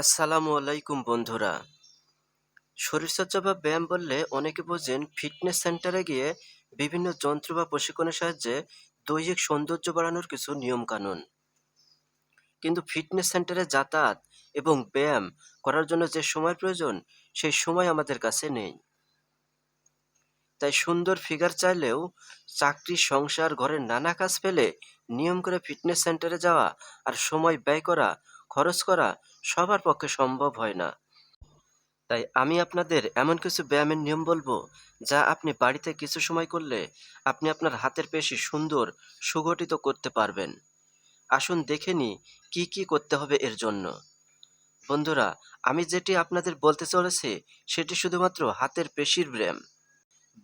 আসসালামু আলাইকুম বন্ধুরা। শরীরচর্চা বা ব্যায়াম বললে অনেকে বোঝেন ফিটনেস সেন্টারে গিয়ে বিভিন্ন যন্ত্র বা প্রশিক্ষণের সাহায্যে দৈহিক সৌন্দর্য বাড়ানোর কিছু নিয়ম কানুন কিন্তু ফিটনেস সেন্টারে যাতায়াত এবং ব্যায়াম করার জন্য যে সময় প্রয়োজন, সেই সময় আমাদের কাছে নেই। তাই সুন্দর ফিগার চাইলেও চাকরি, সংসার, ঘরের নানা কাজ ফেলে নিয়ম করে ফিটনেস সেন্টারে যাওয়া আর সময় ব্যয় করা, খরচ করা সবার পক্ষে সম্ভব হয় না। তাই আমি আপনাদের এমন কিছু ব্যায়ামের নিয়ম বলব, যা আপনি বাড়িতে কিছু সময় করলে আপনি আপনার হাতের পেশি সুন্দর, সুগঠিত করতে পারবেন। আসুন দেখে নিই কী কী করতে হবে এর জন্য। বন্ধুরা, আমি যেটি আপনাদের বলতে চলেছি, সেটি শুধুমাত্র হাতের পেশির ব্যায়াম।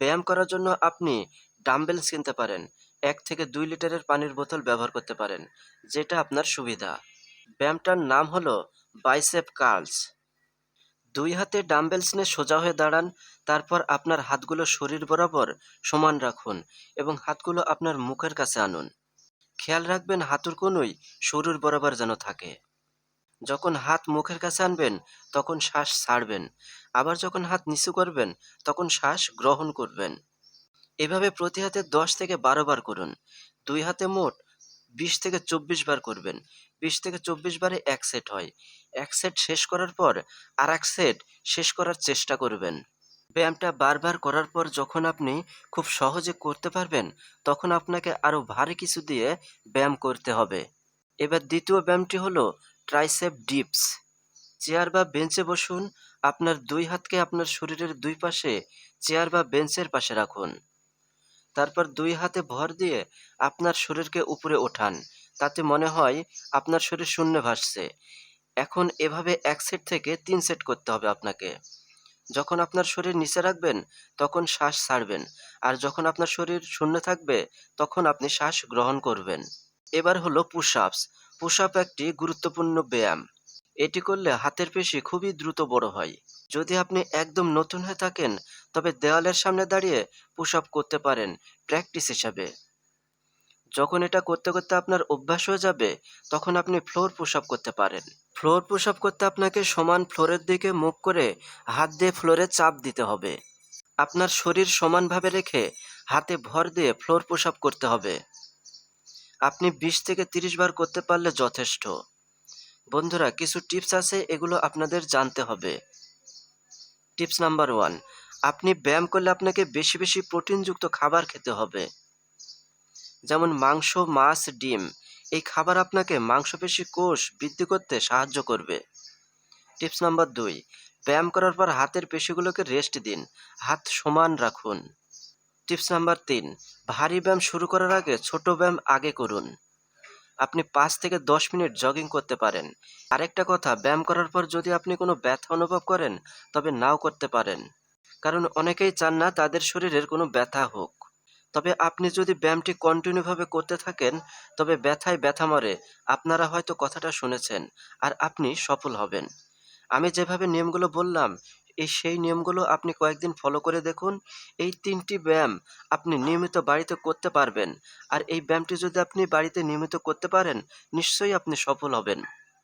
ব্যায়াম করার জন্য আপনি ডাম্বেলস কিনতে পারেন, এক থেকে দুই লিটারের পানির বোতল ব্যবহার করতে পারেন, যেটা আপনার সুবিধা। ব্যায়ামটার নাম হলো বাইসেপ কার্লস দুই হাতে ডাম্বেলস নিয়ে সোজা হয়ে দাঁড়ান, তারপর আপনার হাতগুলো শরীর বরাবর সমান রাখুন এবং হাতগুলো আপনার মুখের কাছে আনুন। খেয়াল রাখবেন হাতুর কোনোই শরীর বরাবর যেন থাকে। যখন হাত মুখের কাছে আনবেন, তখন শ্বাস ছাড়বেন। আবার যখন হাত নিচু করবেন, তখন শ্বাস গ্রহণ করবেন। এভাবে প্রতি হাতে দশ থেকে বারো বার করুন। দুই হাতে মোট বিশ থেকে চব্বিশ বার করবেন। বিশ থেকে চব্বিশ বারে এক সেট হয়। এক সেট শেষ করার পর আর এক সেট শেষ করার চেষ্টা করবেন। ব্যায়ামটা বারবার করার পর যখন আপনি খুব সহজে করতে পারবেন, তখন আপনাকে আরও ভারী কিছু দিয়ে ব্যায়াম করতে হবে। এবার দ্বিতীয় ব্যায়ামটি হলো ট্রাইসেপ ডিপস চেয়ার বা বেঞ্চে বসুন, আপনার দুই হাতকে আপনার শরীরের দুই পাশে চেয়ার বা বেঞ্চের পাশে রাখুন। তারপর দুই হাতে ভর দিয়ে আপনার শরীরকে উপরে ওঠান। তাতে মনে হয় আপনার শরীর শূন্যে ভাসছে। এখন এভাবে এক সেট থেকে তিন সেট করতে হবে আপনাকে। যখন আপনার শরীর নিচে রাখবেন, তখন শ্বাস ছাড়বেন। আর যখন আপনার শরীর শূন্য থাকবে, তখন আপনি শ্বাস গ্রহণ করবেন। এবার হলো পুশ আপস পুশ আপ একটি গুরুত্বপূর্ণ ব্যায়াম। এটি করলে হাতের পেশি খুবই দ্রুত বড় হয়। যদি আপনি একদম নতুন হয়ে থাকেন, তবে দেওয়ালের সামনে দাঁড়িয়ে পুশ আপ করতে পারেন প্র্যাকটিস হিসাবে। যখন এটা করতে করতে আপনার অভ্যাস হয়ে যাবে, তখন আপনি ফ্লোর পুশ আপ করতে পারেন। ফ্লোর পুশ আপ করতে আপনাকে সমান ফ্লোরের দিকে মুখ করে হাত দিয়ে ফ্লোরে চাপ দিতে হবে। আপনার শরীর সমানভাবে রেখে হাতে ভর দিয়ে ফ্লোর পুশ আপ করতে হবে। আপনি বিশ থেকে তিরিশ বার করতে পারলে যথেষ্ট। বন্ধুরা, কিছু টিপস আছে, এগুলো আপনাদের জানতে হবে। টিপস নাম্বার ওয়ান, আপনি ব্যায়াম করলে আপনাকে বেশি বেশি প্রোটিনযুক্ত খাবার খেতে হবে। যেমন মাংস, মাছ, ডিম, এই খাবার আপনাকে মাংসপেশি কোষ বৃদ্ধি করতে সাহায্য করবে। টিপস নাম্বার দুই, ব্যায়াম করার পর হাতের পেশিগুলোকে রেস্ট দিন, হাত সমান রাখুন। টিপস নাম্বার তিন, ভারী ব্যায়াম শুরু করার আগে ছোট ব্যায়াম আগে করুন। আপনি পাঁচ থেকে দশ মিনিট জগিং করতে পারেন। আরেকটা কথা, ব্যায়াম করার পর যদি আপনি কোনো ব্যথা অনুভব করেন, তবে নাও করতে পারেন। কারণ অনেকেই চান না তাদের শরীরের কোনো ব্যথা হোক। তবে আপনি যদি ব্যায়ামটি কন্টিনিউভাবে করতে থাকেন, তবে ব্যথায় ব্যথা মরে, আপনারা হয়তো কথাটা শুনেছেন, আর আপনি সফল হবেন। আমি যেভাবে নিয়মগুলো বললাম এই সেই নিয়মগুলো আপনি কয়েকদিন ফলো করে দেখুন। এই তিনটি ব্যায়াম আপনি নিয়মিত বাড়িতে করতে পারবেন। আর এই ব্যায়ামটি যদি আপনি বাড়িতে নিয়মিত করতে পারেন, নিশ্চয়ই আপনি সফল হবেন।